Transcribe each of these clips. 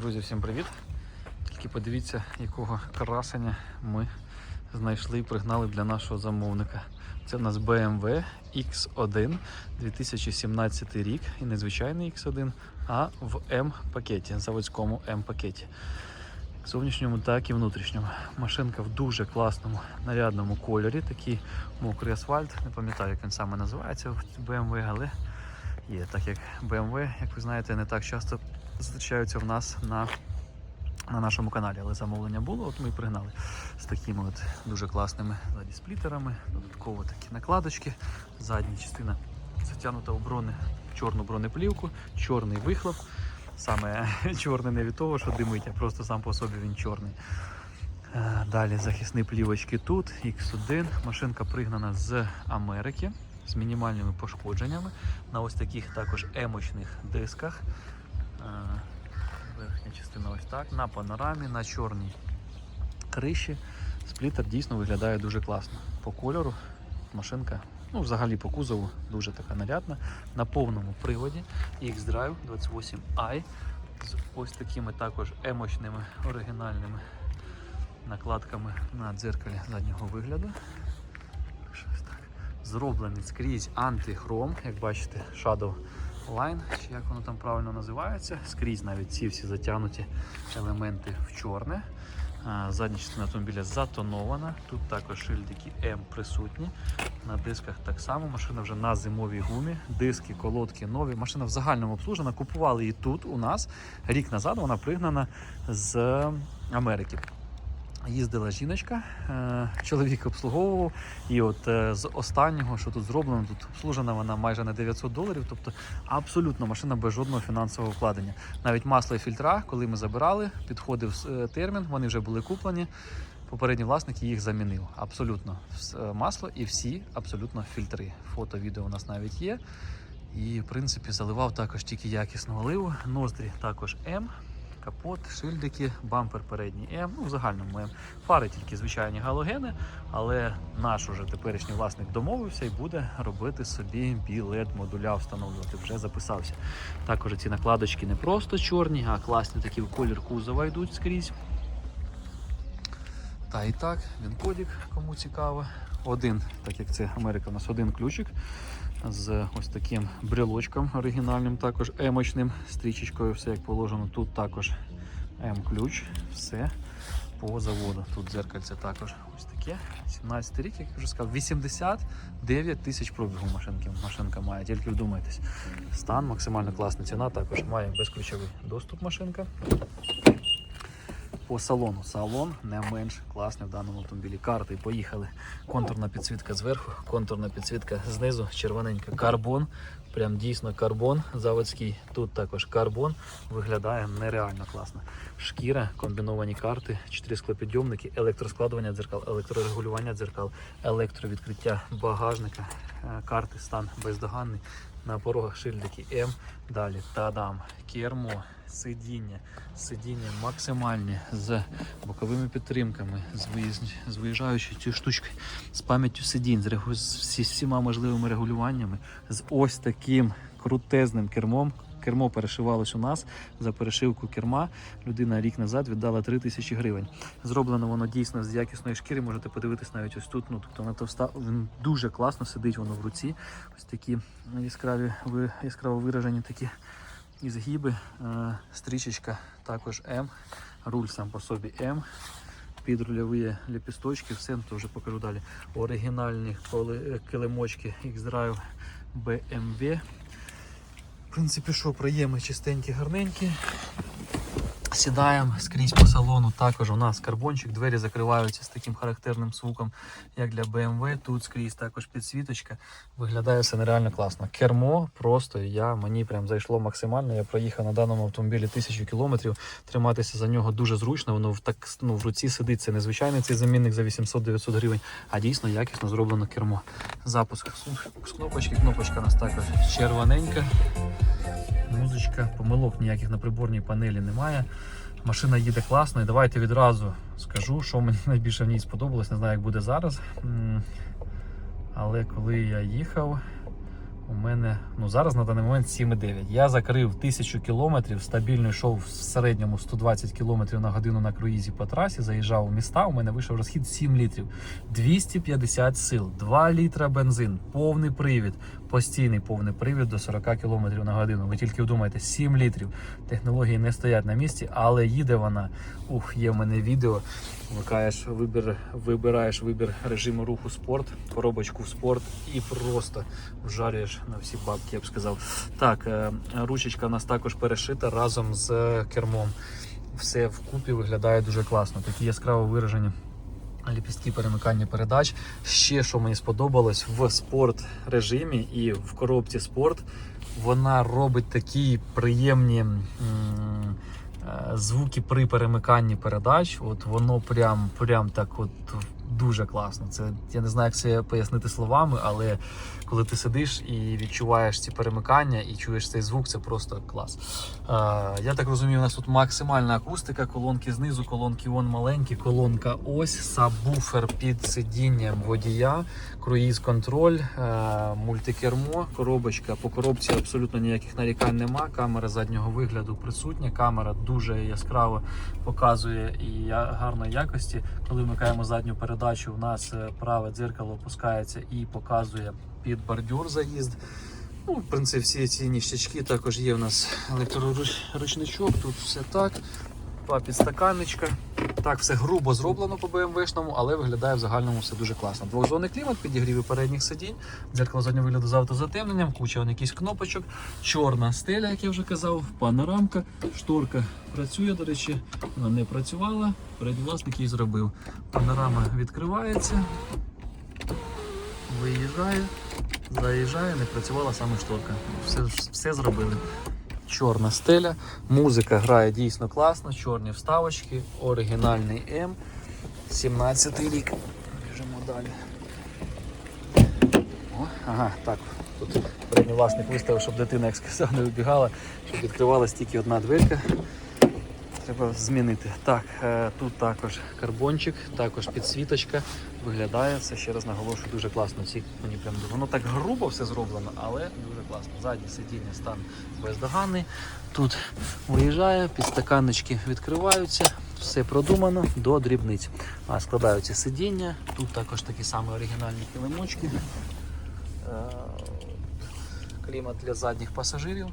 Друзі, всім привіт! Тільки подивіться, якого красення ми знайшли і пригнали для нашого замовника. Це в нас BMW X1 2017 рік і не звичайний X1, а в М-пакеті, заводському М-пакеті. Зовнішньому, так і внутрішньому. Машинка в дуже класному нарядному кольорі, такий мокрий асфальт. Не пам'ятаю, як він саме називається в BMW, але є. Так як BMW, як ви знаєте, не так часто зустрічаються в нас на, на нашому каналі. Але замовлення було, от ми і пригнали з такими от дуже класними сплітерами, додатково такі накладочки, задня частина затягнута у брони, чорну бронеплівку, чорний вихлоп. Саме чорний не від того, що димить, а просто сам по собі він чорний. Е, Далі захисні плівочки тут, X1. Машинка пригнана з Америки з мінімальними пошкодженнями на ось таких також емочних дисках. Е, Верхня частина ось так, на панорамі, на чорній криші. Сплітер дійсно виглядає дуже класно. По кольору машинка, ну взагалі по кузову, дуже така нарядна. На повному приводі X-Drive 28i з ось такими також емочними оригінальними накладками на дзеркалі заднього вигляду. Зроблений скрізь антихром, як бачите, Shadow Line, чи як воно там правильно називається. Скрізь навіть ці всі затягнуті елементи в чорне. Задня частина автомобіля затонована. Тут також шильдики М присутні. На дисках так само. Машина вже на зимовій гумі. Диски, колодки нові. Машина в загальному обслужена. Купували її тут у нас. Рік назад вона пригнана з Америки. Їздила жіночка, е, чоловік обслуговував, і от е, з останнього, що тут зроблено, тут обслужена вона майже на 900 доларів, тобто абсолютно машина без жодного фінансового вкладення. Навіть масло і фільтра, коли ми забирали, підходив е, термін, вони вже були куплені. Попередній власник їх замінив. Абсолютно масло і всі абсолютно фільтри. Фото, відео у нас навіть є. І в принципі заливав також тільки якісну оливу. Ноздрі також М. Капот, шильдики, бампер передній М, ну в загальному М. Фари тільки звичайні галогени, але наш уже теперішній власник домовився і буде робити собі білет модуля встановлювати. Вже записався. Також ці накладочки не просто чорні, а класні такі в колір кузова йдуть скрізь. Та і так, він кодік, кому цікаво. Один, так як це Америка, у нас один ключик з ось таким брелочком оригінальним, також емочним, стрічечкою, все як положено. Тут також М-ключ, все по заводу. Тут дзеркальце також ось таке. 17 рік, як я вже сказав, 89 тисяч пробігу машинки. Машинка має, тільки вдумайтесь. Стан, максимально класна ціна, також має безключовий доступ машинка. По салону. Салон не менш класний в даному автомобілі. Карти поїхали. Контурна підсвітка зверху, контурна підсвітка знизу, червоненька карбон. Прям дійсно карбон заводський. Тут також карбон. Виглядає нереально класно. Шкіра, комбіновані карти, 4 склопідйомники, електроскладування дзеркал, електрорегулювання дзеркал, електровідкриття багажника, Е, карти, стан бездоганний. На порогах шильдики М. Далі тадам, кермо, сидіння, сидіння максимальні з боковими підтримками, з, виїзд... з виїжджаючою цією штучкою, з пам'яттю сидінь, з, всіма можливими регулюваннями, з ось таким крутезним кермом. Кермо перешивалось у нас за перешивку керма. Людина рік назад віддала 3 тисячі гривень. Зроблено воно дійсно з якісної шкіри. Можете подивитись навіть ось тут. Ну тобто на товста він дуже класно сидить воно в руці. Ось такі яскраві яскраво виражені такі і згиби, е, стрічечка також М, руль сам по собі М, підрульові ліпісточки, все то вже покажу далі. Оригінальні килимочки X-Drive BMW. В принципі, що, приємні, чистенькі, гарненькі. Сідаємо скрізь по салону. Також у нас карбончик, двері закриваються з таким характерним звуком, як для BMW. Тут скрізь також підсвіточка. Виглядає все нереально класно. Кермо просто я мені прям зайшло максимально. Я проїхав на даному автомобілі тисячу кілометрів. Триматися за нього дуже зручно. Воно в так ну, в руці сидить. Це не звичайний цей замінник за 800-900 гривень, а дійсно якісно зроблено кермо. Запуск з кнопочки. Кнопочка у нас також червоненька. Музичка, помилок ніяких на приборній панелі немає. Машина їде класно. І давайте відразу скажу, що мені найбільше в ній сподобалось. Не знаю, як буде зараз. Але коли я їхав, У мене ну зараз на даний момент 7,9. Я закрив 1000 кілометрів, стабільно йшов в середньому 120 кілометрів на годину на круїзі по трасі. Заїжджав у міста. У мене вийшов розхід 7 літрів, 250 сил, 2 літра бензин, повний привід, постійний повний привід до 40 кілометрів на годину. Ви тільки вдумайте, 7 літрів. Технології не стоять на місці, але їде вона. Ух, є в мене відео. Вмикаєш вибір, вибираєш вибір режиму руху спорт, коробочку в спорт і просто вжарюєш на всі бабки, я б сказав. Так, е, ручечка у нас також перешита разом з кермом. Все вкупі виглядає дуже класно. Такі яскраво виражені ліпістки перемикання передач. Ще що мені сподобалось в спорт режимі і в коробці спорт. Вона робить такі приємні. е, Звуки при перемиканні передач, от воно прям, прям так от дуже класно. Це я не знаю, як це пояснити словами, але коли ти сидиш і відчуваєш ці перемикання і чуєш цей звук, це просто клас. А, я так розумію, у нас тут максимальна акустика, колонки знизу, колонки он маленькі, колонка ось, сабвуфер під сидінням водія, круїз-контроль, е, мультикермо, коробочка. По коробці абсолютно ніяких нарікань нема. Камера заднього вигляду присутня. Камера дуже яскраво показує і гарної якості. Коли вмикаємо задню передачу, у нас е, праве дзеркало опускається і показує під бордюр заїзд. Ну, в принципі, всі ці ніштячки також є. У нас електроручничок, тут все так. Два підстаканничка. Так, все грубо зроблено по BMW-шному, але виглядає в загальному все дуже класно. Двохзонний клімат, підігріви передніх сидінь, дзеркало заднього вигляду з автозатемненням, куча якісь кнопочок, чорна стеля, як я вже казав, панорамка, шторка працює, до речі, вона не працювала, передній власник її зробив. Панорама відкривається, виїжджає, заїжджає, не працювала саме шторка. Все, все зробили. Чорна стеля, музика грає дійсно класно, чорні вставочки, оригінальний М, 17 рік. Біжимо далі. О, ага, так. Тут передній власник виставив, щоб дитина, як сказав, не вибігала, щоб відкривалась тільки одна дверка. Треба змінити. Так, е, тут також карбончик, також підсвіточка. Виглядає це ще раз наголошую, дуже класно. Ці мені прям воно так грубо все зроблено, але дуже класно. Заднє сидіння стан бездоганний. Тут виїжджає, підстаканнички відкриваються, все продумано до дрібниць. А складаються сидіння. Тут також такі самі оригінальні килимочки. Е, Клімат для задніх пасажирів.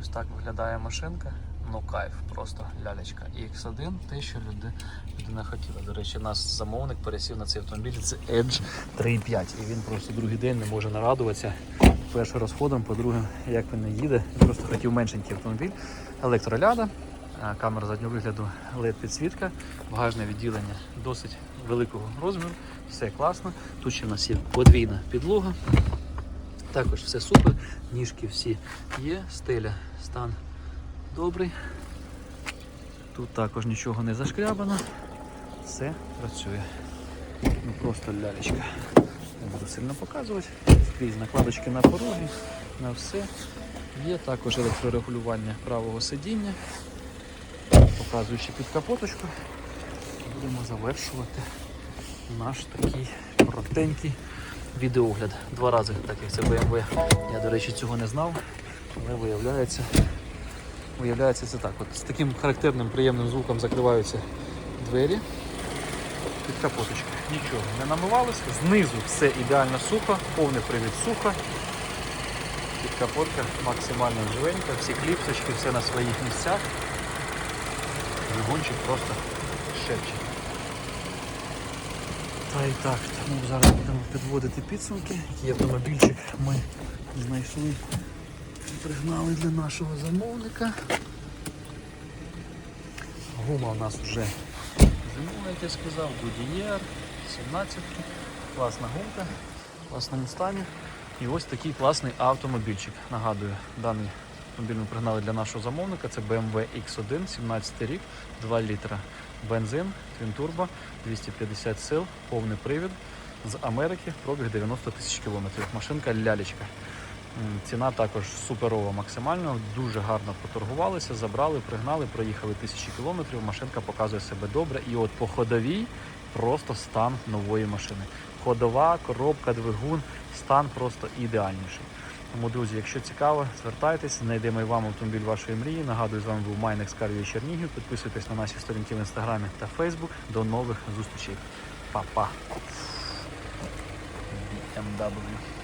Ось так виглядає машинка. Ну кайф, просто лялечка. І X1 те, що люди, людина хотіла. До речі, нас замовник пересів на цей автомобіль. Це Edge 3.5. І він просто другий день не може нарадуватися. Перше розходом, по-друге, як він не їде. Просто хотів меншенький автомобіль. Електроляда, камера заднього вигляду, led підсвітка, багажне відділення досить великого розміру. Все класно. Тут ще в нас є подвійна підлога. Також все супер, ніжки всі є, стеля, стан добрий. Тут також нічого не зашкрябано, все працює. Ну просто лялечка. Не буду сильно показувати. Скрізь накладочки на пороги, на все. Є також електрорегулювання правого сидіння. Показую ще під капоточку. Будемо завершувати наш такий коротенький відеогляд. Два рази, так як це BMW. Я, до речі, цього не знав, але виявляється, виявляється це так. От з таким характерним приємним звуком закриваються двері під капоточкою. Нічого не намивалося. Знизу все ідеально сухо, повний привід сухо. Під капотка максимально живенька, всі кліпсочки, все на своїх місцях. Двигунчик просто шепче. Та і так, тому зараз будемо підводити підсумки, який автомобільчик ми знайшли пригнали для нашого замовника. Гума у нас вже зимова, як я сказав, Goodyear, 17 класна гумка, класному стані. І ось такий класний автомобільчик. Нагадую, даний автомобіль ми пригнали для нашого замовника. Це BMW X1, 17 рік, 2 літра бензин, твінтурбо, 250 сил, повний привід. З Америки пробіг 90 тисяч кілометрів. Машинка лялечка. Ціна також суперова максимально, дуже гарно поторгувалися, забрали, пригнали, проїхали тисячі кілометрів. Машинка показує себе добре. І от по ходовій просто стан нової машини. Ходова, коробка, двигун, стан просто ідеальніший. Тому, друзі, якщо цікаво, звертайтесь, знайдемо і вам автомобіль вашої мрії. Нагадую, з вами був Майнекс Карвій Чернігів. Підписуйтесь на наші сторінки в інстаграмі та Фейсбук. До нових зустрічей. Па-па. BMW.